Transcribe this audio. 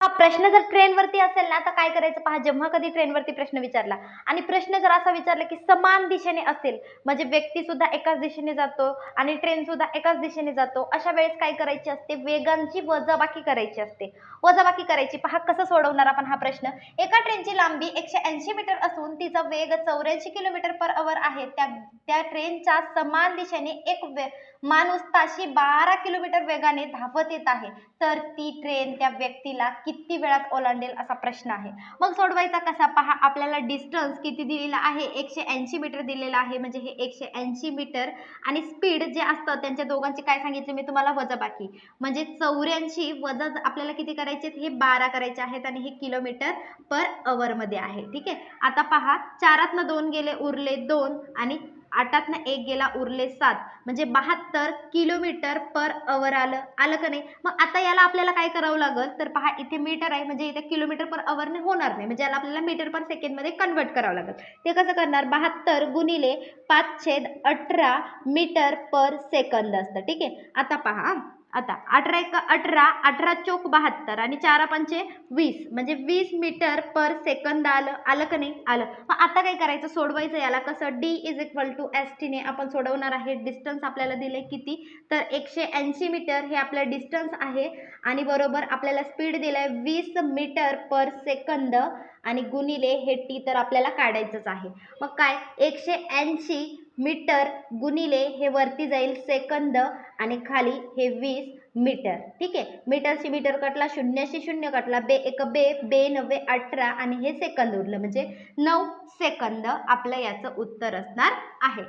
हा प्रश्न जर ट्रेनवरती असेल ना तर काय करायचं पहा जेव्हा कधी ट्रेनवरती प्रश्न विचारला आणि प्रश्न जर असा विचारला की समान दिशेने असेल म्हणजे व्यक्ती सुद्धा एकाच दिशेने जातो आणि ट्रेन सुद्धा एकाच दिशेने जातो अशा वेळेस काय करायची असते? वेगांची वजाबाकी करायची असते. वजाबाकी करायची. पहा कसं सोडवणार आपण हा प्रश्न? एका ट्रेनची लांबी एकशे ऐंशी मीटर असून तिचा वेग चौऱ्याऐंशी किलोमीटर पर अवर आहे. त्या त्या ट्रेनच्या समान दिशेने एक वे माणूस ताशी बारा किलोमीटर वेगाने धावत येत आहे. तर ती ट्रेन त्या व्यक्तीला किती वेळात ओलांडेल असा प्रश्न आहे. मग सोडवायचा कसा? पहा आपल्याला डिस्टन्स किती दिलेला आहे? एकशे ऐंशी मीटर दिलेला आहे. म्हणजे हे एकशे ऐंशी मीटर आणि स्पीड जे असतं त्यांच्या दोघांची काय सांगितले मी तुम्हाला? वजाबाकी. म्हणजे चौऱ्याऐंशी वजा आपल्याला किती करायचे हे बारा करायचे आहेत आणि हे किलोमीटर पर अवरमध्ये आहे. ठीक आहे? आता पहा चारातनं दोन गेले उरले दोन आणि आठातनं एक गेला उरले सात. म्हणजे बहात्तर किलोमीटर पर अवर आलं. आलं का नाही? मग आता याला आपल्याला काय करावं लागेल? तर पहा इथे मीटर आहे. म्हणजे इथे किलोमीटर पर अवरने होणार नाही. म्हणजे याला आपल्याला मीटर पर सेकंडमध्ये कन्वर्ट करावं लागेल. ते कसं करणार? बहात्तर गुणिले पाच छेद अठरा मीटर पर सेकंद असतं. ठीक आहे? आता पहा आता अठरा एक अठरा अठरा चोक बहात्तर आणि चार पंचे वीस. म्हणजे वीस मीटर पर सेकंद आलं आलं का नाही? आलं. मग आता काय करायचं? सोडवायचं याला कसं? D is equal to S टीने आपण सोडवणार आहे. डिस्टन्स आपल्याला दिले किती? तर एकशे ऐंशी मीटर हे आपलं डिस्टन्स आहे. आणि बरोबर आपल्याला स्पीड दिलं आहे वीस मीटर पर सेकंद. आणि गुणिले हे टी तर आपल्याला काढायचंच आहे. मग काय? एकशे ऐंशी मीटर गुणिले हे वरती जाईल सेकंद आणि खाली हे वीस मीटर. ठीक आहे? मीटरशी मीटर कटला शून्याशी शून्य कटला बे एक बे बे नव्वे अठरा आणि हे सेकंद उरलं. म्हणजे नऊ सेकंद आपलं याचं उत्तर असणार आहे.